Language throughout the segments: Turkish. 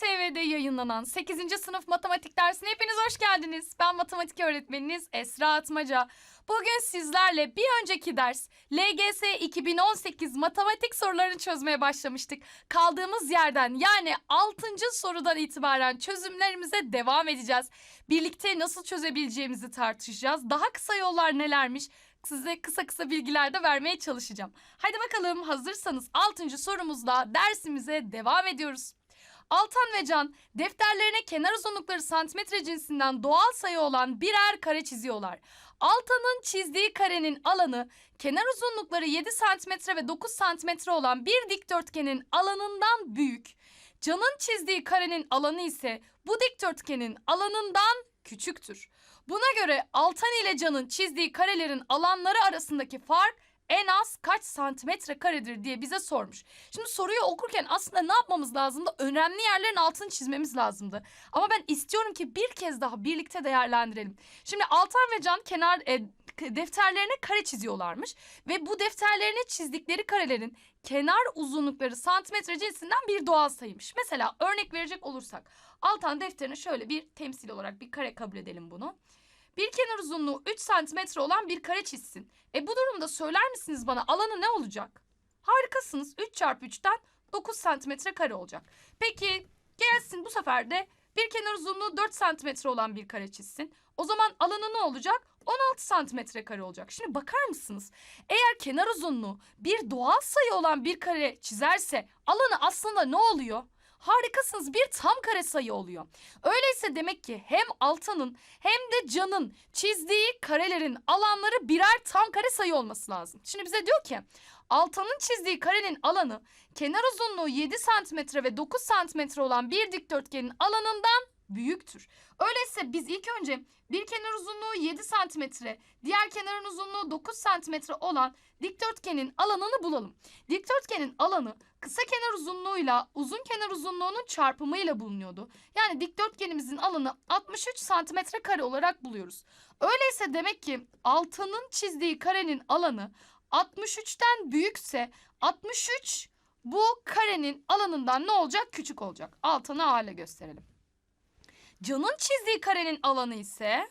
TV'de yayınlanan 8. sınıf matematik dersine hepiniz hoş geldiniz. Ben matematik öğretmeniniz Esra Atmaca. Bugün sizlerle bir önceki ders LGS 2018 matematik sorularını çözmeye başlamıştık. Kaldığımız yerden yani 6. sorudan itibaren çözümlerimize devam edeceğiz. Birlikte nasıl çözebileceğimizi tartışacağız. Daha kısa yollar nelermiş? Size kısa kısa bilgiler de vermeye çalışacağım. Hadi bakalım hazırsanız 6. sorumuzla dersimize devam ediyoruz. Altan ve Can defterlerine kenar uzunlukları santimetre cinsinden doğal sayı olan birer kare çiziyorlar. Altan'ın çizdiği karenin alanı kenar uzunlukları 7 santimetre ve 9 santimetre olan bir dikdörtgenin alanından büyük. Can'ın çizdiği karenin alanı ise bu dikdörtgenin alanından küçüktür. Buna göre Altan ile Can'ın çizdiği karelerin alanları arasındaki fark en az kaç santimetre karedir diye bize sormuş. Şimdi soruyu okurken aslında ne yapmamız lazımdı? Önemli yerlerin altını çizmemiz lazımdı. Ama ben istiyorum ki bir kez daha birlikte değerlendirelim. Şimdi Altan ve Can kenar e, defterlerine kare çiziyorlarmış ve bu defterlerine çizdikleri karelerin kenar uzunlukları santimetre cinsinden bir doğal sayıymış. Mesela örnek verecek olursak Altan defterine şöyle bir temsil olarak bir kare kabul edelim bunu. Bir kenar uzunluğu 3 santimetre olan bir kare çizsin. E bu durumda söyler misiniz bana alanı ne olacak? Harikasınız. 3 çarpı 3'ten 9 santimetre kare olacak. Peki gelsin bu sefer de bir kenar uzunluğu 4 santimetre olan bir kare çizsin. O zaman alanı ne olacak? 16 santimetre kare olacak. Şimdi bakar mısınız? Eğer kenar uzunluğu bir doğal sayı olan bir kare çizerse alanı aslında ne oluyor? Harikasınız bir tam kare sayı oluyor. Öyleyse demek ki hem Altan'ın hem de Can'ın çizdiği karelerin alanları birer tam kare sayı olması lazım. Şimdi bize diyor ki Altan'ın çizdiği karenin alanı kenar uzunluğu 7 santimetre ve 9 santimetre olan bir dikdörtgenin alanından büyüktür. Öyleyse biz ilk önce bir kenar uzunluğu 7 santimetre, diğer kenarın uzunluğu 9 santimetre olan dikdörtgenin alanını bulalım. Dikdörtgenin alanı kısa kenar uzunluğuyla uzun kenar uzunluğunun çarpımıyla bulunuyordu. Yani dikdörtgenimizin alanı 63 santimetre kare olarak buluyoruz. Öyleyse demek ki Altan'ın çizdiği karenin alanı 63'ten büyükse 63 bu karenin alanından ne olacak? Küçük olacak. Altanı hale gösterelim. Can'ın çizdiği karenin alanı ise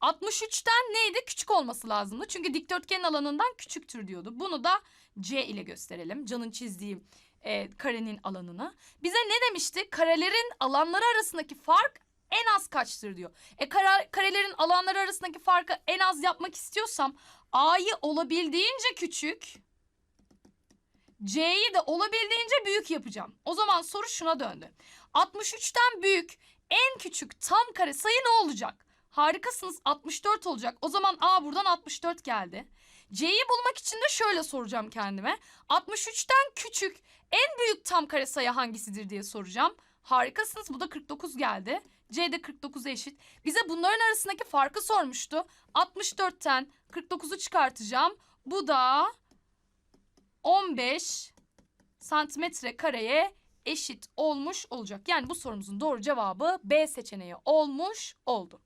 63'ten neydi? Küçük olması lazımdı. Çünkü dikdörtgenin alanından küçüktür diyordu. Bunu da C ile gösterelim. Can'ın çizdiği e, karenin alanını. Bize ne demişti? Karelerin alanları arasındaki fark en az kaçtır diyor. E kara, karelerin alanları arasındaki farkı en az yapmak istiyorsam A'yı olabildiğince küçük, C'yi de olabildiğince büyük yapacağım. O zaman soru şuna döndü. 63'ten büyük en küçük tam kare sayı ne olacak? Harikasınız 64 olacak. O zaman A buradan 64 geldi. C'yi bulmak için de şöyle soracağım kendime. 63'ten küçük en büyük tam kare sayı hangisidir diye soracağım. Harikasınız bu da 49 geldi. C de 49'a eşit. Bize bunların arasındaki farkı sormuştu. 64'ten 49'u çıkartacağım. Bu da 15 santimetre kareye eşit olmuş olacak. Yani bu sorumuzun doğru cevabı B seçeneği olmuş oldu.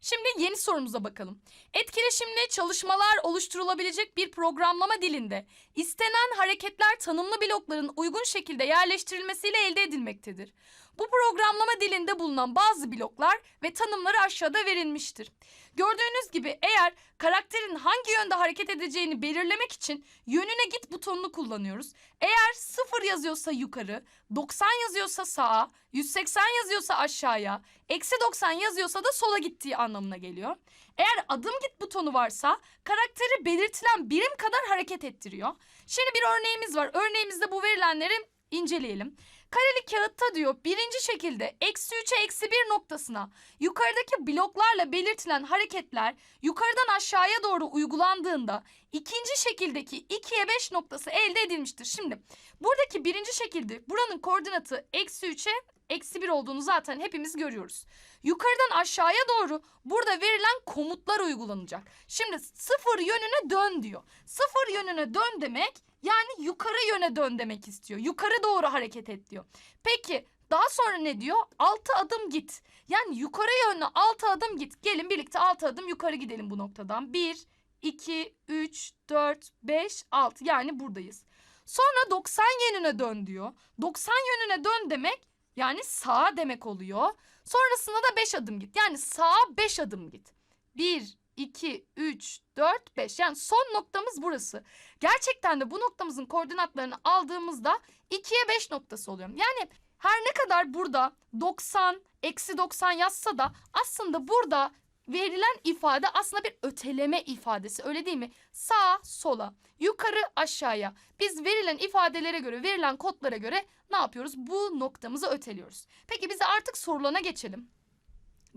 Şimdi yeni sorumuza bakalım. Etkileşimli çalışmalar oluşturulabilecek bir programlama dilinde istenen hareketler tanımlı blokların uygun şekilde yerleştirilmesiyle elde edilmektedir. Bu programlama dilinde bulunan bazı bloklar ve tanımları aşağıda verilmiştir. Gördüğünüz gibi eğer karakterin hangi yönde hareket edeceğini belirlemek için yönüne git butonunu kullanıyoruz. Eğer 0 yazıyorsa yukarı, 90 yazıyorsa sağa, 180 yazıyorsa aşağıya, eksi 90 yazıyorsa da sola gittiği anlamına geliyor. Eğer adım git butonu varsa karakteri belirtilen birim kadar hareket ettiriyor. Şimdi bir örneğimiz var. Örneğimizde bu verilenleri inceleyelim. Kareli kağıtta diyor birinci şekilde eksi 3'e eksi 1 noktasına yukarıdaki bloklarla belirtilen hareketler yukarıdan aşağıya doğru uygulandığında ikinci şekildeki 2'ye 5 noktası elde edilmiştir. Şimdi buradaki birinci şekilde buranın koordinatı eksi 3'e eksi 1 olduğunu zaten hepimiz görüyoruz. Yukarıdan aşağıya doğru burada verilen komutlar uygulanacak. Şimdi sıfır yönüne dön diyor. Sıfır yönüne dön demek yani yukarı yöne dön demek istiyor. Yukarı doğru hareket et diyor. Peki daha sonra ne diyor? Altı adım git. Yani yukarı yönlü altı adım git. Gelin birlikte altı adım yukarı gidelim bu noktadan. Bir, iki, üç, dört, beş, altı. Yani buradayız. Sonra 90 yönüne dön diyor. 90 yönüne dön demek Yani sağa demek oluyor. Sonrasında da 5 adım git. Yani sağa 5 adım git. 1, 2, 3, 4, 5. Yani son noktamız burası. Gerçekten de bu noktamızın koordinatlarını aldığımızda 2'ye 5 noktası oluyor. Yani her ne kadar burada 90, eksi 90 yazsa da aslında burada verilen ifade aslında bir öteleme ifadesi öyle değil mi? Sağa sola, yukarı aşağıya. Biz verilen ifadelere göre, verilen kodlara göre ne yapıyoruz? Bu noktamızı öteliyoruz. Peki bize artık sorulana geçelim.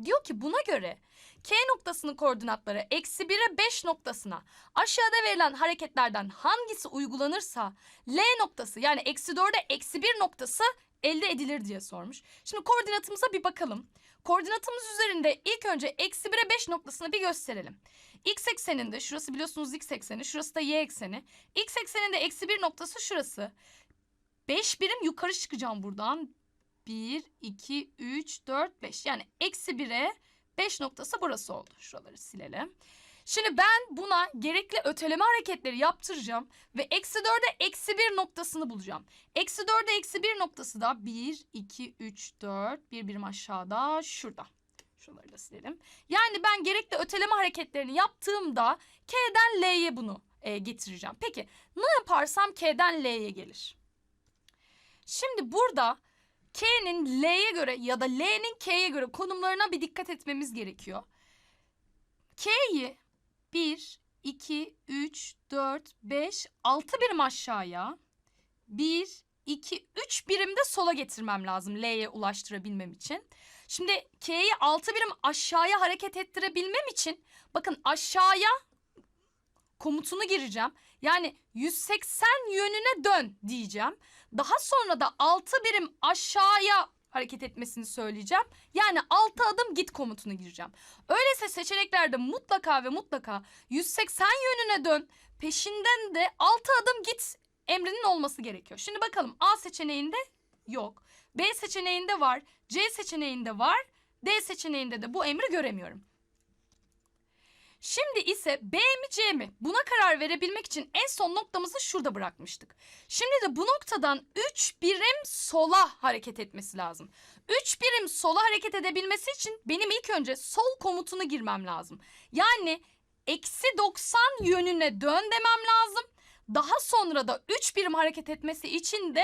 Diyor ki buna göre K noktasının koordinatları eksi 1'e 5 noktasına aşağıda verilen hareketlerden hangisi uygulanırsa L noktası yani eksi 4'e eksi 1 noktası elde edilir diye sormuş. Şimdi koordinatımıza bir bakalım. Koordinatımız üzerinde ilk önce eksi 1'e 5 noktasını bir gösterelim. X ekseninde şurası biliyorsunuz x ekseni şurası da y ekseni. X ekseninde eksi 1 noktası şurası. 5 birim yukarı çıkacağım buradan. 1, 2, 3, 4, 5. Yani eksi 1'e 5 noktası burası oldu. Şuraları silelim. Şimdi ben buna gerekli öteleme hareketleri yaptıracağım ve eksi 4'e eksi 1 noktasını bulacağım. Eksi 4'e eksi 1 noktası da 1, 2, 3, 4, bir birim aşağıda şurada. Şuraları da silelim. Yani ben gerekli öteleme hareketlerini yaptığımda K'den L'ye bunu e, getireceğim. Peki ne yaparsam K'den L'ye gelir? Şimdi burada K'nin L'ye göre ya da L'nin K'ye göre konumlarına bir dikkat etmemiz gerekiyor. K'yi 1, 2, 3, 4, 5, 6 birim aşağıya, 1, 2, 3 birim de sola getirmem lazım L'ye ulaştırabilmem için. Şimdi K'yi 6 birim aşağıya hareket ettirebilmem için bakın aşağıya komutunu gireceğim. Yani 180 yönüne dön diyeceğim. Daha sonra da 6 birim aşağıya hareket etmesini söyleyeceğim. Yani 6 adım git komutunu gireceğim. Öyleyse seçeneklerde mutlaka ve mutlaka 180 yönüne dön. Peşinden de 6 adım git emrinin olması gerekiyor. Şimdi bakalım A seçeneğinde yok. B seçeneğinde var. C seçeneğinde var. D seçeneğinde de bu emri göremiyorum. Şimdi ise B mi C mi? Buna karar verebilmek için en son noktamızı şurada bırakmıştık. Şimdi de bu noktadan 3 birim sola hareket etmesi lazım. 3 birim sola hareket edebilmesi için benim ilk önce sol komutunu girmem lazım. Yani eksi 90 yönüne dön demem lazım. Daha sonra da 3 birim hareket etmesi için de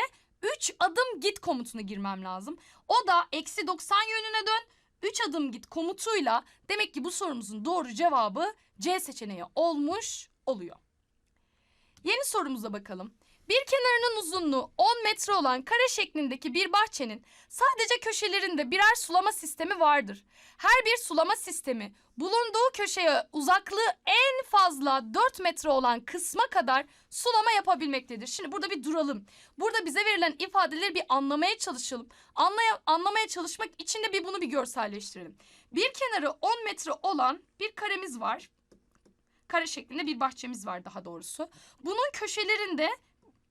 3 adım git komutunu girmem lazım. O da eksi 90 yönüne dön. 3 adım git komutuyla demek ki bu sorumuzun doğru cevabı C seçeneği olmuş oluyor. Yeni sorumuza bakalım. Bir kenarının uzunluğu 10 metre olan kare şeklindeki bir bahçenin sadece köşelerinde birer sulama sistemi vardır. Her bir sulama sistemi bulunduğu köşeye uzaklığı en fazla 4 metre olan kısma kadar sulama yapabilmektedir. Şimdi burada bir duralım. Burada bize verilen ifadeleri bir anlamaya çalışalım. Anlaya, anlamaya çalışmak için de bir bunu bir görselleştirelim. Bir kenarı 10 metre olan bir karemiz var. Kare şeklinde bir bahçemiz var daha doğrusu. Bunun köşelerinde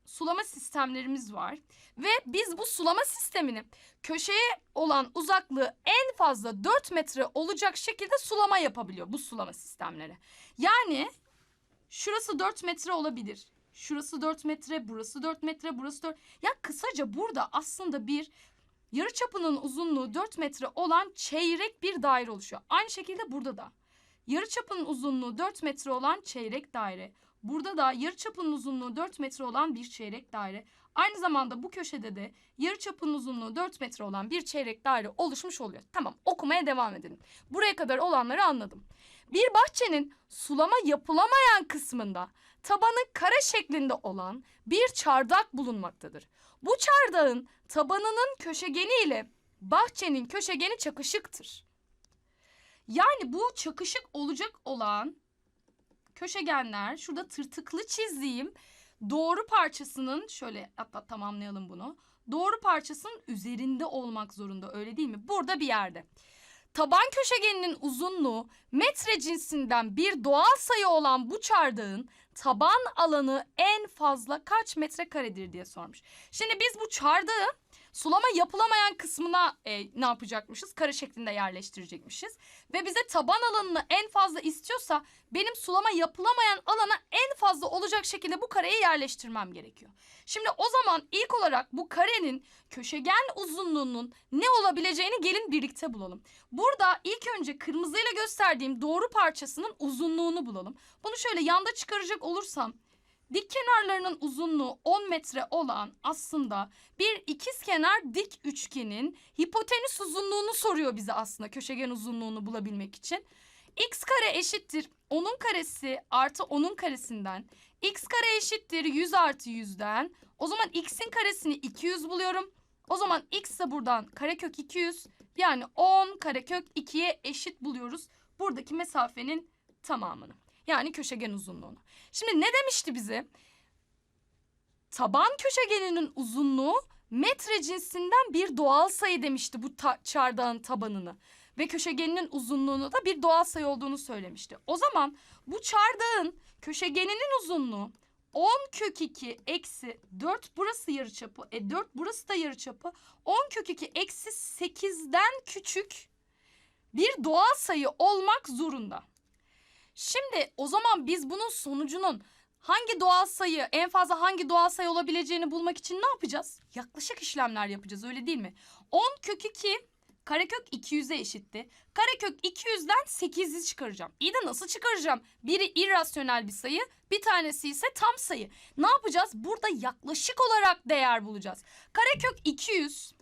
sulama sistemlerimiz var ve biz bu sulama sistemini köşeye olan uzaklığı en fazla 4 metre olacak şekilde sulama yapabiliyor bu sulama sistemleri. Yani şurası 4 metre olabilir. Şurası 4 metre, burası 4 metre, burası 4. Ya kısaca burada aslında bir yarıçapının uzunluğu 4 metre olan çeyrek bir daire oluşuyor. Aynı şekilde burada da. Yarıçapının uzunluğu 4 metre olan çeyrek daire. Burada da yarıçapının uzunluğu 4 metre olan bir çeyrek daire. Aynı zamanda bu köşede de yarıçapının uzunluğu 4 metre olan bir çeyrek daire oluşmuş oluyor. Tamam okumaya devam edelim. Buraya kadar olanları anladım. Bir bahçenin sulama yapılamayan kısmında tabanı kare şeklinde olan bir çardak bulunmaktadır. Bu çardağın tabanının köşegeni ile bahçenin köşegeni çakışıktır. Yani bu çakışık olacak olan köşegenler şurada tırtıklı çizdiğim doğru parçasının şöyle hatta tamamlayalım bunu. Doğru parçasının üzerinde olmak zorunda öyle değil mi? Burada bir yerde. Taban köşegeninin uzunluğu metre cinsinden bir doğal sayı olan bu çardağın taban alanı en fazla kaç metrekaredir diye sormuş. Şimdi biz bu çardağı sulama yapılamayan kısmına e, ne yapacakmışız? Kare şeklinde yerleştirecekmişiz. Ve bize taban alanını en fazla istiyorsa benim sulama yapılamayan alana en fazla olacak şekilde bu kareyi yerleştirmem gerekiyor. Şimdi o zaman ilk olarak bu karenin köşegen uzunluğunun ne olabileceğini gelin birlikte bulalım. Burada ilk önce kırmızıyla gösterdiğim doğru parçasının uzunluğunu bulalım. Bunu şöyle yanda çıkaracak olursam dik kenarlarının uzunluğu 10 metre olan aslında bir ikizkenar dik üçgenin hipotenüs uzunluğunu soruyor bize aslında köşegen uzunluğunu bulabilmek için. x kare eşittir 10'un karesi artı 10'un karesinden. x kare eşittir 100 artı 100'den. O zaman x'in karesini 200 buluyorum. O zaman x ise buradan karekök 200 yani 10 karekök 2'ye eşit buluyoruz. Buradaki mesafenin tamamını. Yani köşegen uzunluğunu. Şimdi ne demişti bize? Taban köşegeninin uzunluğu metre cinsinden bir doğal sayı demişti bu ta- çardağın tabanını. Ve köşegeninin uzunluğunu da bir doğal sayı olduğunu söylemişti. O zaman bu çardağın köşegeninin uzunluğu 10 kök 2 eksi 4 burası yarıçapı. E 4 burası da yarıçapı. 10 kök 2 eksi 8'den küçük bir doğal sayı olmak zorunda. Şimdi o zaman biz bunun sonucunun hangi doğal sayı en fazla hangi doğal sayı olabileceğini bulmak için ne yapacağız? Yaklaşık işlemler yapacağız öyle değil mi? 10 kök 2 karekök 200'e eşitti. Karekök 200'den 8'i çıkaracağım. İyi de nasıl çıkaracağım? Biri irrasyonel bir sayı, bir tanesi ise tam sayı. Ne yapacağız? Burada yaklaşık olarak değer bulacağız. Karekök 200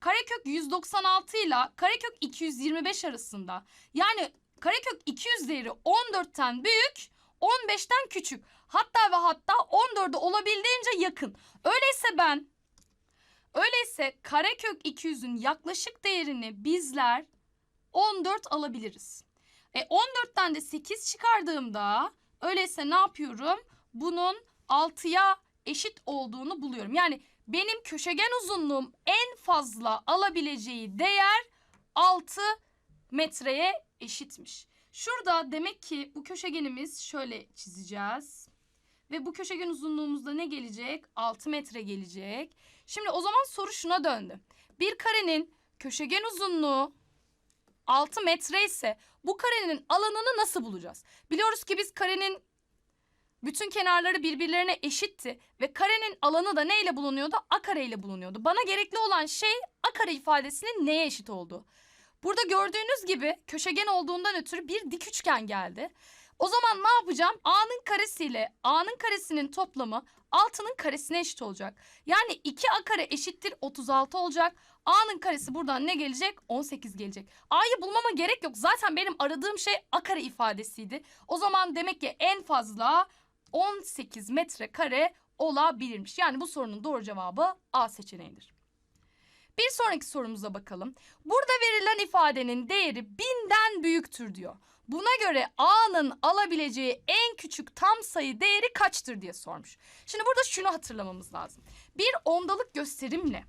Karekök 196 ile karekök 225 arasında. Yani karekök 200 değeri 14'ten büyük, 15'ten küçük. Hatta ve hatta 14'e olabildiğince yakın. Öyleyse ben öyleyse karekök 200'ün yaklaşık değerini bizler 14 alabiliriz. E 14'ten de 8 çıkardığımda öyleyse ne yapıyorum? Bunun 6'ya eşit olduğunu buluyorum. Yani benim köşegen uzunluğum en fazla alabileceği değer 6 metreye eşitmiş. Şurada demek ki bu köşegenimiz şöyle çizeceğiz. Ve bu köşegen uzunluğumuzda ne gelecek? 6 metre gelecek. Şimdi o zaman soru şuna döndü. Bir karenin köşegen uzunluğu 6 metre ise bu karenin alanını nasıl bulacağız? Biliyoruz ki biz karenin bütün kenarları birbirlerine eşitti ve karenin alanı da neyle bulunuyordu? A kare ile bulunuyordu. Bana gerekli olan şey A kare ifadesinin neye eşit olduğu. Burada gördüğünüz gibi köşegen olduğundan ötürü bir dik üçgen geldi. O zaman ne yapacağım? A'nın karesiyle A'nın karesinin toplamı 6'nın karesine eşit olacak. Yani 2A kare eşittir 36 olacak. A'nın karesi buradan ne gelecek? 18 gelecek. A'yı bulmama gerek yok. Zaten benim aradığım şey A kare ifadesiydi. O zaman demek ki en fazla 18 metrekare olabilirmiş. Yani bu sorunun doğru cevabı A seçeneğidir. Bir sonraki sorumuza bakalım. Burada verilen ifadenin değeri binden büyüktür diyor. Buna göre A'nın alabileceği en küçük tam sayı değeri kaçtır diye sormuş. Şimdi burada şunu hatırlamamız lazım. Bir ondalık gösterimle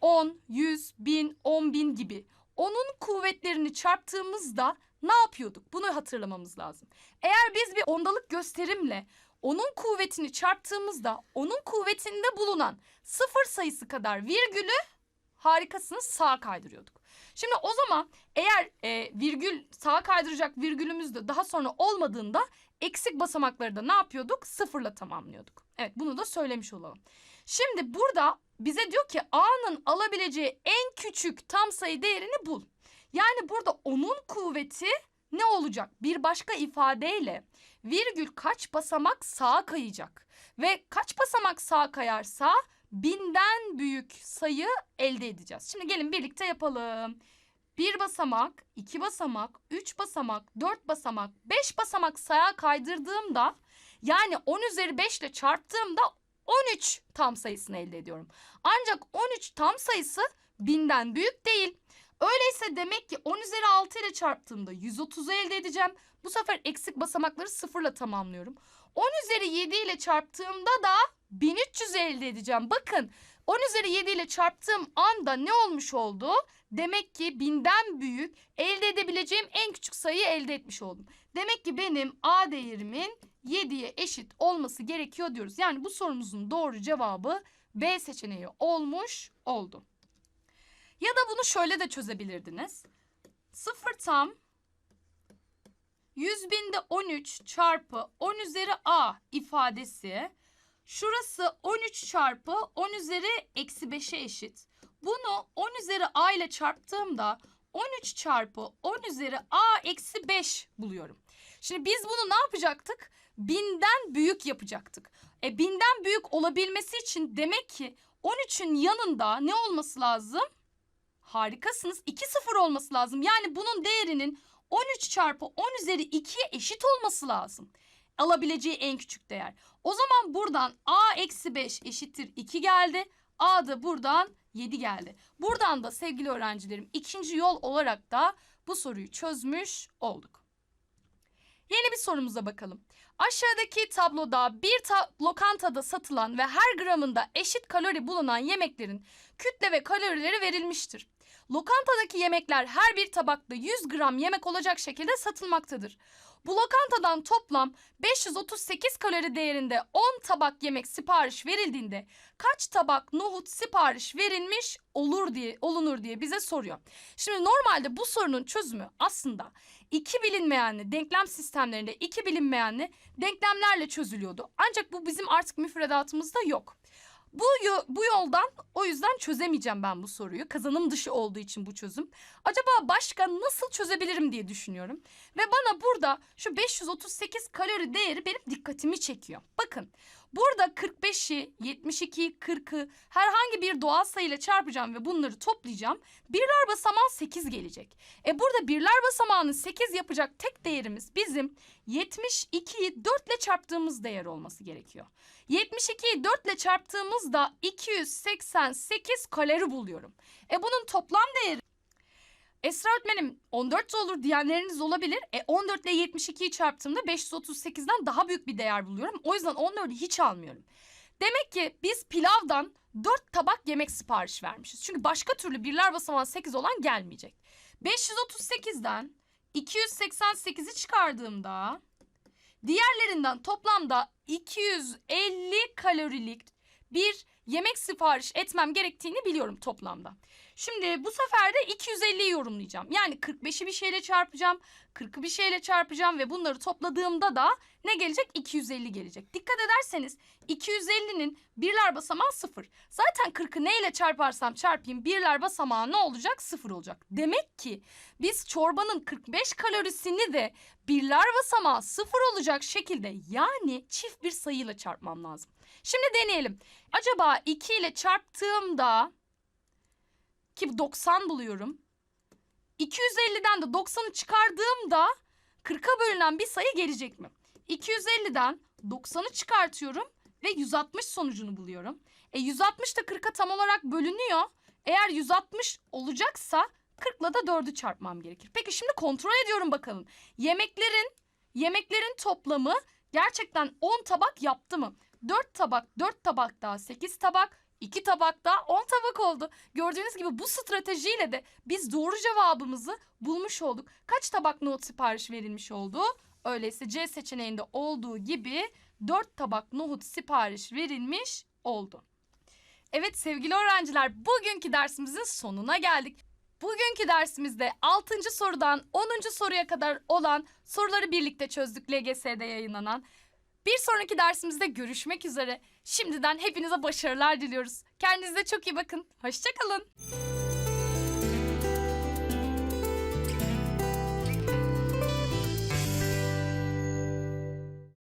10, 100, 1000, 10 bin gibi onun kuvvetlerini çarptığımızda ne yapıyorduk? Bunu hatırlamamız lazım. Eğer biz bir ondalık gösterimle onun kuvvetini çarptığımızda onun kuvvetinde bulunan sıfır sayısı kadar virgülü harikasınız sağa kaydırıyorduk. Şimdi o zaman eğer e, virgül sağa kaydıracak virgülümüz de daha sonra olmadığında eksik basamakları da ne yapıyorduk? Sıfırla tamamlıyorduk. Evet bunu da söylemiş olalım. Şimdi burada bize diyor ki A'nın alabileceği en küçük tam sayı değerini bul. Yani burada onun kuvveti ne olacak? Bir başka ifadeyle virgül kaç basamak sağa kayacak. Ve kaç basamak sağa kayarsa binden büyük sayı elde edeceğiz. Şimdi gelin birlikte yapalım. Bir basamak, iki basamak, üç basamak, dört basamak, beş basamak sağa kaydırdığımda yani 10 üzeri 5 ile çarptığımda 13 tam sayısını elde ediyorum. Ancak 13 tam sayısı binden büyük değil. Öyleyse demek ki 10 üzeri 6 ile çarptığımda 130'u elde edeceğim. Bu sefer eksik basamakları sıfırla tamamlıyorum. 10 üzeri 7 ile çarptığımda da 1300 elde edeceğim. Bakın 10 üzeri 7 ile çarptığım anda ne olmuş oldu? Demek ki binden büyük elde edebileceğim en küçük sayıyı elde etmiş oldum. Demek ki benim A değerimin 7'ye eşit olması gerekiyor diyoruz. Yani bu sorumuzun doğru cevabı B seçeneği olmuş oldu. Ya da bunu şöyle de çözebilirdiniz. 0 tam 100 binde 13 çarpı 10 üzeri a ifadesi şurası 13 çarpı 10 üzeri eksi 5'e eşit. Bunu 10 üzeri a ile çarptığımda 13 çarpı 10 üzeri a eksi 5 buluyorum. Şimdi biz bunu ne yapacaktık? Binden büyük yapacaktık. E binden büyük olabilmesi için demek ki 13'ün yanında ne olması lazım? Harikasınız. 2 sıfır olması lazım. Yani bunun değerinin 13 çarpı 10 üzeri 2'ye eşit olması lazım. Alabileceği en küçük değer. O zaman buradan a eksi 5 eşittir 2 geldi. A da buradan 7 geldi. Buradan da sevgili öğrencilerim ikinci yol olarak da bu soruyu çözmüş olduk. Yeni bir sorumuza bakalım. Aşağıdaki tabloda bir ta- lokantada satılan ve her gramında eşit kalori bulunan yemeklerin kütle ve kalorileri verilmiştir. Lokantadaki yemekler her bir tabakta 100 gram yemek olacak şekilde satılmaktadır. Bu lokantadan toplam 538 kalori değerinde 10 tabak yemek sipariş verildiğinde kaç tabak nohut sipariş verilmiş olur diye olunur diye bize soruyor. Şimdi normalde bu sorunun çözümü aslında iki bilinmeyenli denklem sistemlerinde iki bilinmeyenli denklemlerle çözülüyordu. Ancak bu bizim artık müfredatımızda yok. Bu, bu yoldan o yüzden çözemeyeceğim ben bu soruyu. Kazanım dışı olduğu için bu çözüm. Acaba başka nasıl çözebilirim diye düşünüyorum. Ve bana burada şu 538 kalori değeri benim dikkatimi çekiyor. Bakın burada 45'i, 72'yi, 40'ı herhangi bir doğal sayıyla çarpacağım ve bunları toplayacağım. Birler basamağı 8 gelecek. E burada birler basamağını 8 yapacak tek değerimiz bizim 72'yi 4 ile çarptığımız değer olması gerekiyor. 72'yi 4 ile çarptığımızda 288 kalori buluyorum. E bunun toplam değeri Esra öğretmenim 14 de olur diyenleriniz olabilir. E 14 ile 72'yi çarptığımda 538'den daha büyük bir değer buluyorum. O yüzden 14'ü hiç almıyorum. Demek ki biz pilavdan 4 tabak yemek sipariş vermişiz. Çünkü başka türlü birler basamağı 8 olan gelmeyecek. 538'den 288'i çıkardığımda diğerlerinden toplamda 250 kalorilik bir yemek sipariş etmem gerektiğini biliyorum toplamda. Şimdi bu sefer de 250'yi yorumlayacağım. Yani 45'i bir şeyle çarpacağım, 40'ı bir şeyle çarpacağım ve bunları topladığımda da ne gelecek? 250 gelecek. Dikkat ederseniz 250'nin birler basamağı 0. Zaten 40'ı neyle çarparsam çarpayım birler basamağı ne olacak? 0 olacak. Demek ki biz çorbanın 45 kalorisini de birler basamağı 0 olacak şekilde yani çift bir sayıyla çarpmam lazım. Şimdi deneyelim. Acaba 2 ile çarptığımda ki 90 buluyorum. 250'den de 90'ı çıkardığımda 40'a bölünen bir sayı gelecek mi? 250'den 90'ı çıkartıyorum ve 160 sonucunu buluyorum. E 160 da 40'a tam olarak bölünüyor. Eğer 160 olacaksa 40 ile de 4'ü çarpmam gerekir. Peki şimdi kontrol ediyorum bakalım. Yemeklerin yemeklerin toplamı gerçekten 10 tabak yaptı mı? 4 tabak, 4 tabak daha 8 tabak, 2 tabak daha 10 tabak oldu. Gördüğünüz gibi bu stratejiyle de biz doğru cevabımızı bulmuş olduk. Kaç tabak nohut sipariş verilmiş oldu? Öyleyse C seçeneğinde olduğu gibi 4 tabak nohut sipariş verilmiş oldu. Evet sevgili öğrenciler bugünkü dersimizin sonuna geldik. Bugünkü dersimizde 6. sorudan 10. soruya kadar olan soruları birlikte çözdük LGS'de yayınlanan. Bir sonraki dersimizde görüşmek üzere. Şimdiden hepinize başarılar diliyoruz. Kendinize çok iyi bakın. Hoşçakalın.